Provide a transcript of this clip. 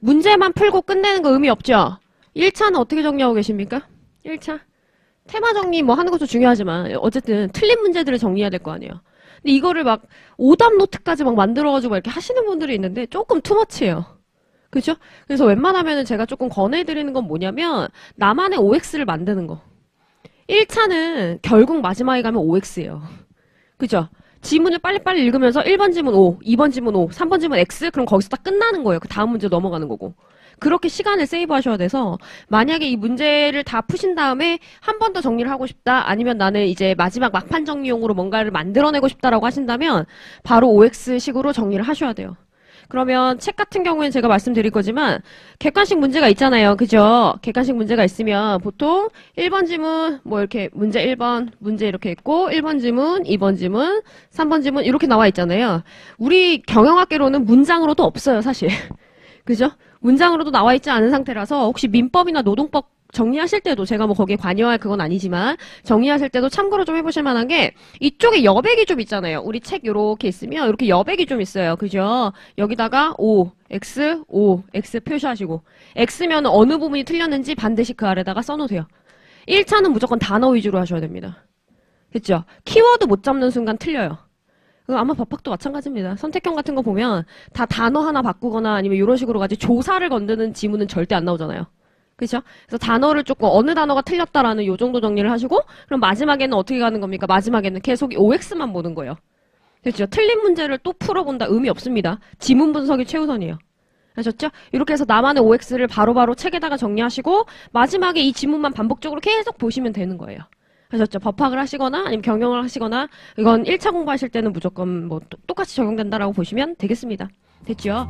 문제만 풀고 끝내는 거 의미 없죠? 1차는 어떻게 정리하고 계십니까? 1차. 테마 정리 뭐 하는 것도 중요하지만 어쨌든 틀린 문제들을 정리해야 될 거 아니에요. 근데 이거를 막 오답 노트까지 막 만들어가지고 막 이렇게 하시는 분들이 있는데 조금 투머치예요. 그죠? 그래서 웬만하면은 제가 조금 권해드리는 건 뭐냐면 나만의 OX를 만드는 거. 1차는 결국 마지막에 가면 OX예요. 그죠? 지문을 빨리빨리 읽으면서 1번 지문 O, 2번 지문 O, 3번 지문 X, 그럼 거기서 딱 끝나는 거예요. 그 다음 문제 넘어가는 거고. 그렇게 시간을 세이브 하셔야 돼서, 만약에 이 문제를 다 푸신 다음에 한 번 더 정리를 하고 싶다, 아니면 나는 이제 마지막 막판 정리용으로 뭔가를 만들어내고 싶다라고 하신다면, 바로 OX식으로 정리를 하셔야 돼요. 그러면 책 같은 경우에는 제가 말씀드릴 거지만 객관식 문제가 있잖아요. 그죠? 객관식 문제가 있으면 보통 1번 지문 뭐 이렇게 문제 1번 문제 이렇게 있고 1번 지문, 2번 지문, 3번 지문 이렇게 나와 있잖아요. 우리 경영학계로는 문장으로도 없어요, 사실. 그죠? 문장으로도 나와 있지 않은 상태라서 혹시 민법이나 노동법 정리하실 때도 제가 뭐 거기에 관여할 그건 아니지만 정리하실 때도 참고로 좀 해보실 만한 게 이쪽에 여백이 좀 있잖아요. 우리 책 요렇게 있으면 이렇게 여백이 좀 있어요. 그죠? 여기다가 O, X, O, X 표시하시고 X면 어느 부분이 틀렸는지 반드시 그 아래다가 써놓으세요. 1차는 무조건 단어 위주로 하셔야 됩니다. 그죠? 키워드 못 잡는 순간 틀려요. 그거 아마 법학도 마찬가지입니다. 선택형 같은 거 보면 다 단어 하나 바꾸거나 아니면 이런 식으로 가지 조사를 건드는 지문은 절대 안 나오잖아요. 그죠? 그래서 단어를 조금 어느 단어가 틀렸다라는 요 정도 정리를 하시고 그럼 마지막에는 어떻게 가는 겁니까? 마지막에는 계속 OX만 보는 거예요. 그렇죠? 틀린 문제를 또 풀어본다 의미 없습니다. 지문 분석이 최우선이에요. 아셨죠? 이렇게 해서 나만의 OX를 바로바로 책에다가 정리하시고 마지막에 이 지문만 반복적으로 계속 보시면 되는 거예요. 하셨죠? 법학을 하시거나 아니면 경영을 하시거나 이건 1차 공부하실 때는 무조건 뭐 똑- 똑같이 적용된다라고 보시면 되겠습니다. 됐죠?